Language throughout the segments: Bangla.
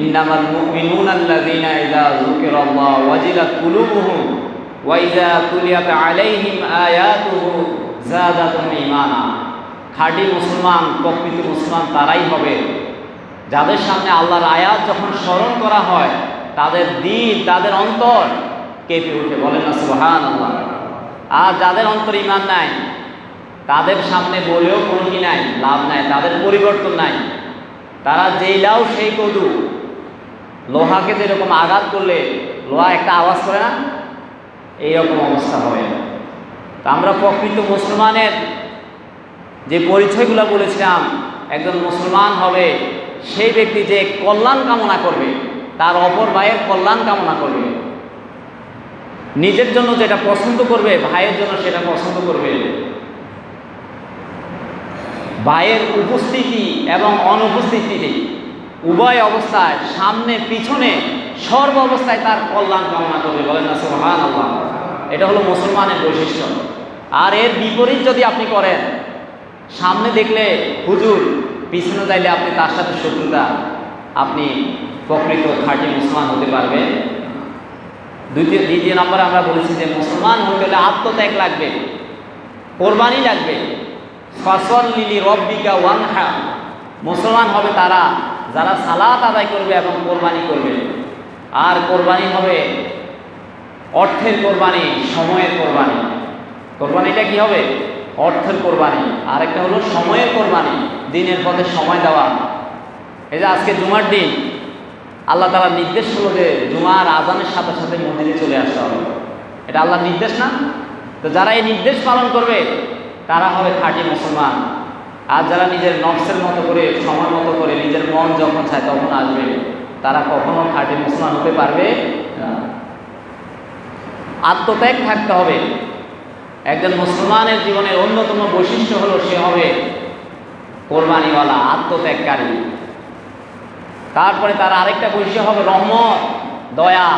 ইন্নামাল মুমিনুনা আল্লাযীনা ইযা যুকিরাল্লাহ ওয়াজিলাত কুলুবুহুম ওয়া ইযা তুলিয়াত আলাইহিম আয়াতুহু যাদাতুহুম ঈমানা। খাঁটি মুসলমান, প্রকৃত মুসলমান তারাই হবে। যাদের সামনে আল্লাহর আয়াত যখন স্মরণ করা হয়, তাদের দিন, তাদের অন্তর কেঁপে উঠে। বলেন না সুহান আল্লাহ আর যাদের অন্তর ইমান নাই, তাদের সামনে বলেও কোনো কি নাই, লাভ নাই, তাদের পরিবর্তন নাই। তারা যেই লাও সেই কদু। লোহাকে যেরকম আঘাত করলে লোহা একটা আওয়াজ করে না? এইরকম অবস্থা হবে। তা আমরা প্রকৃত মুসলমানের যে পরিচয়গুলো বলেছিলাম, একজন মুসলমান হবে, সেই ব্যক্তি যে কল্যাণ কামনা করবে, তার অপর ভাইয়ের কল্যাণ কামনা করবে। নিজের জন্য যেটা পছন্দ করবে, ভাইয়ের জন্য সেটা পছন্দ করবে। ভাইয়ের উপস্থিতি এবং অনুপস্থিতিতে উভয় অবস্থায়, সামনে, পিছনে, সর্ব অবস্থায় তার কল্যাণ কামনা করবে। বলেন না সোহান আল্লাহ এটা হলো মুসলমানের বৈশিষ্ট্য। আর এর বিপরীত যদি আপনি করেন, সামনে দেখলে হুজুর, পিছনে যাইলে আপনি তার সাথে শত্রুতা। আপনি প্রকৃত খাঁটি মুসলমান হতে পারবেন। দ্বিতীয় দ্বিতীয় নম্বরে আমরা বলেছি যে মুসলমান হতে হলে আত্মত্যাগ লাগবে, কোরবানি লাগবে। ফসল লিলি রব্বিকা ওয়ানহা। মুসলমান হবে তারা যারা সালাত আদায় করবে এবং কোরবানি করবে। আর কোরবানি হবে অর্থের কোরবানি, সময়ের কোরবানি। কোরবানিটা কি হবে? অর্থের কোরবানি। আর একটা হলো সময়ের কোরবানি, দিনের পথে সময় দেওয়া। এই যে আজকে জুমার দিন, আল্লাহ তালার নির্দেশ হলো যে জুমার আজানের সাথে সাথে মন্দিরে চলে আসতে হবে। এটা আল্লাহর নির্দেশ না? তো যারা এই নির্দেশ পালন করবে, তারা হবে খাঁটি মুসলমান। আর যারা নিজের নফসের মতো করে সময় মতো করে নিজের মন যখন চায় তখন আসবে। তারা কখনো খাঁটি মুসলমান হতে পারবে আত্মত্যাগ থাকতে হবে। একজন মুসলমানের জীবনের অন্যতম বৈশিষ্ট্য হলো সে হবে কোরবানিওয়ালা, আত্মত্যাগকারী। তারপরে তার আরেকটা বৈশিষ্ট্য হবে রহমত, দয়া।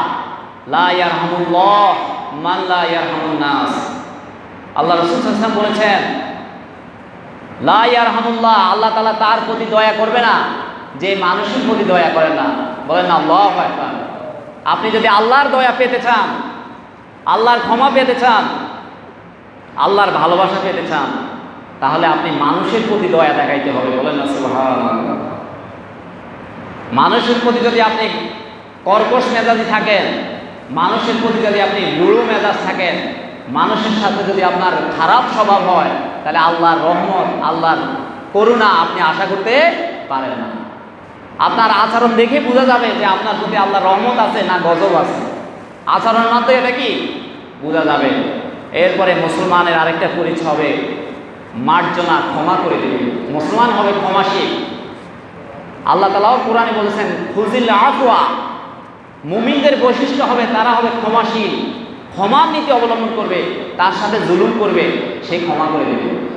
লা ইয়ারহামুল্লাহ, মান লা ইয়ারহামুন নাস। আল্লাহ রসুল বলেছেন লা ইয়ারহামুল্লাহ, আল্লাহ তাআলা তার প্রতি দয়া করবে না, যে মানুষের প্রতি দয়া করেন না। বলেন না, আল্লাহ আপনি যদি আল্লাহর দয়া পেতে চান, আল্লাহর ক্ষমা পেতে চান, আল্লাহর ভালোবাসা পেতে চান, তাহলে আপনি মানুষের প্রতি দয়া দেখাইতে হবে। বলেন না মানুষের প্রতি যদি আপনি কর্কশ মেজাজি থাকেন, মানুষের প্রতি যদি আপনি লুড়ু মেজাজ থাকেন মানুষের সাথে যদি আপনার খারাপ স্বভাব হয়, তাহলে আল্লাহর রহমত, আল্লাহর করুণা আপনি আশা করতে পারেন না। আপনার আচরণ দেখে বোঝা যাবে যে আপনার প্রতি আল্লাহর রহমত আছে না গজব আছে। আচরণের মাধ্যমে এটা কি? বোঝা যাবে। এরপরে মুসলমানের আরেকটা পরিচয় হবে, মার্জনা ক্ষমা করে দেবে। মুসলমান হবে ক্ষমাশীল। আল্লাহ তালাও কোরআনে বলেছেন ফুজিল আফওয়া। মুমিনদের বৈশিষ্ট্য হবে, তারা হবে ক্ষমাশীল। ক্ষমার নীতি অবলম্বন করবে, তার সাথে জুলুম করবে, সে ক্ষমা করে দেবে।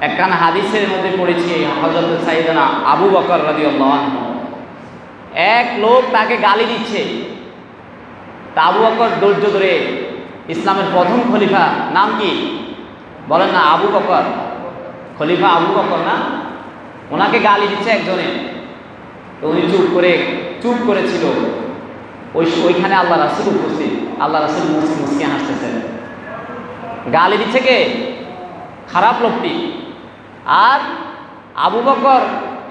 একখান হাদিসের মধ্যে পড়েছি হজরত সাইদানা আবু বকর রাজি এক লোক তাকে গালি দিচ্ছে। তা আবু বকর ধৈর্য ধরে ইসলামের প্রথম খলিফা নাম কি? বলেন না, আবু বকর। খলিফা আবু বকর না? ওনাকে গালি দিচ্ছে একজনে। তো উনি চুপ করে, চুপ করেছিল। ওই ওইখানে আল্লাহ রাসুল উপস্থিত। আল্লাহ রাসুল মুসকি মুসকি হাসতেছেন। গালি দিচ্ছে কে? খারাপ লোকটি। আর আবু বকর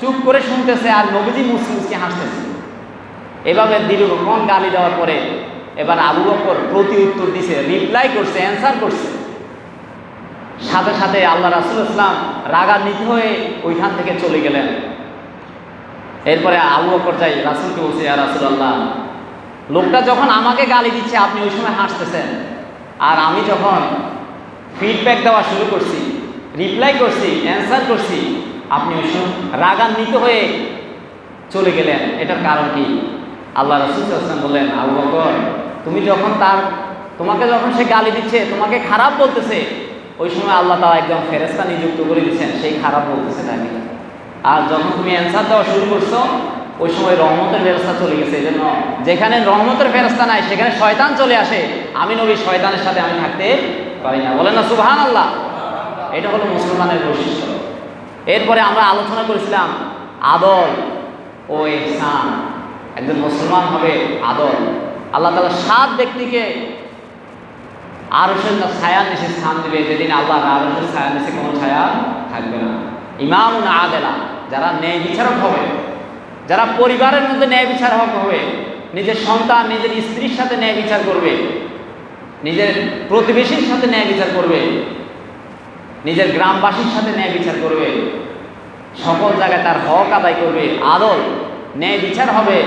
চুপ করে শুনতেছে আর নবীজি মুসকি মুসকি হাসতেছে। এভাবে দীর্ঘক্ষণ গালি দেওয়ার পরে এবার আবু বকর প্রতি উত্তর দিছে রিপ্লাই করছে অ্যান্সার করছে। সাথে সাথে আল্লাহ রাসুল ইসলাম রাগান্বিত হয়ে ওইখান থেকে চলে গেলেন। এরপরে আবু বকর যাই রাসুলকে বলছে আর রাসুল আল্লাহ লোকটা যখন আমাকে গালি দিচ্ছে, আপনি ওই সময় হাসতেছেন। আর আমি যখন ফিডব্যাক দেওয়া শুরু করছি রিপ্লাই করছি অ্যান্সার করছি, আপনি ওই সময় রাগান্বিত হয়ে চলে গেলেন। এটার কারণ কি? আল্লাহ রসুল ইসলাম বললেন, আবু বকর, তুমি যখন তার, তোমাকে যখন সে গালি দিচ্ছে, তোমাকে খারাপ বলতেছে, ওই সময় আল্লাহ তালা একদম ফেরেস্তা নিযুক্ত করে দিচ্ছেন। সেই খারাপ বলতেছে তাকে আর যখন তুমি অ্যান্সার দেওয়া শুরু করছ ওই সময় রহমতের ফেরস্তা চলে গেছে জন্য যেখানে রহমতের ফেরস্তা নাই, সেখানে শয়তান চলে আসে। আমি নবী, শয়তানের সাথে আমি থাকতে পারি না। বলেন না সুবহান আল্লাহ এটা হলো মুসলমানের বৈশিষ্ট্য। এরপরে আমরা আলোচনা করেছিলাম আদল ও ইহসান একজন মুসলমান হবে আদর আল্লাহ তালা সাত ব্যক্তিকে আরশের ছায়ার নিচে স্থান দিবে। যেদিন আল্লাহ ছায়ার নিচে কোনো ছায়া থাকবে না। ইমাম না আদেলা, যারা ন্যায় বিচারক হবে যারা পরিবারের মধ্যে ন্যায় বিচার হবে, নিজের সন্তান, নিজের স্ত্রীর সাথে ন্যায় বিচার করবে, নিজের প্রতিবেশীর সাথে ন্যায় বিচার করবে, নিজের গ্রামবাসীর সাথে ন্যায় বিচার করবে, সকল জায়গায় তার হক আদায় করবে, আদল, ন্যায় বিচার হবে,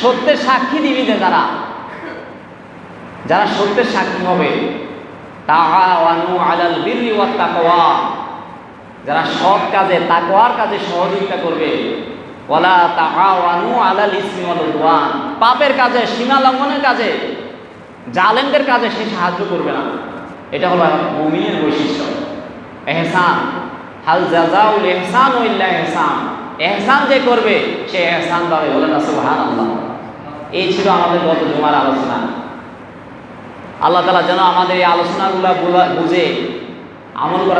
সত্যের সাক্ষী দিবি যে যারা যারা সত্যের সাক্ষী হবে তাকওয়া। যারা সৎ কাজে, তাকওয়ার কাজে সহযোগিতা করবে আলাল ইসমি পাপের কাজে, সীমা লঙ্ঘনের কাজে, জালেমদের কাজে সে সাহায্য করবে না। এটা হলো মুমিনের বৈশিষ্ট্য। এহসান, হাল জাজাউল এহসান ও ইল্লা এহসান। এহসান যে করবে, সে এহসান পাবে বলেন না, সুবহানাল্লাহ। এই ছিল আমাদের গত জুমার আলোচনা। আল্লাহ তালা যেন আমাদের এই আলোচনাগুলো বুঝে আমল করা